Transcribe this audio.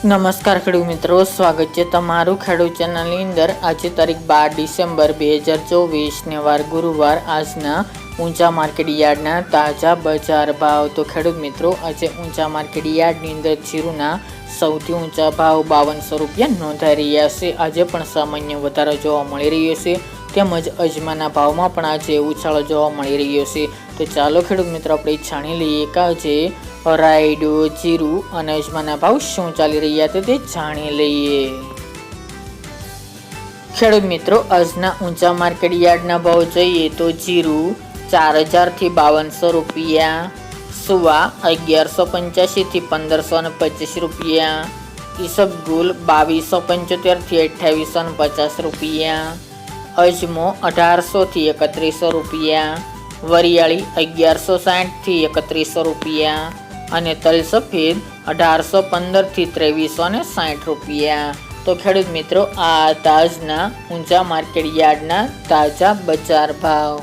નમસ્કાર ખેડૂત મિત્રો, સ્વાગત છે તમારું ખેડૂત ચેનલની અંદર. આજે તારીખ બાર ડિસેમ્બર બે હજાર ચોવીસને વાર ગુરુવાર. આજના ઊંચા માર્કેટ યાર્ડના તાજા બજાર ભાવ. તો ખેડૂત મિત્રો, આજે ઊંચા માર્કેટ યાર્ડની અંદર જીરુના સૌથી ઊંચા ભાવ બાવનસો રૂપિયા નોંધાઈ રહ્યા છે. આજે પણ સામાન્ય વધારો જોવા મળી રહ્યો છે. તેમજ અજમાના ભાવમાં પણ આજે ઉછાળો જોવા મળી રહ્યો છે. તો ચાલો ખેડૂત મિત્રો, આપણે જાણી લઈએ કે આજે રાયડો, જીરું અને અજમાના ભાવ શું ચાલી રહ્યા છે તે જાણી લઈએ. ખેડૂત મિત્રો, આજના ઊંચા માર્કેટ યાર્ડના ભાવ જોઈએ તો જીરું ચાર હજારથી બાવનસો રૂપિયા, સુવા અગિયારસો પંચ્યાસીથી પંદરસો ને પચીસ રૂપિયા ઈસબગુલ બાવીસો પંચોતેરથી અઠ્યાવીસો ને પચાસ રૂપિયા અજમો અઢારસોથી એકત્રીસો રૂપિયા, વરિયાળી અગિયારસો સાઠથી એકત્રીસો રૂપિયા અને તલ સફેદ અઢારસો પંદરથી ત્રેવીસો ને સાઠ રૂપિયા. તો ખેડૂત મિત્રો, આ તાજના ઊંચા માર્કેટ યાર્ડના તાજા બજાર ભાવ.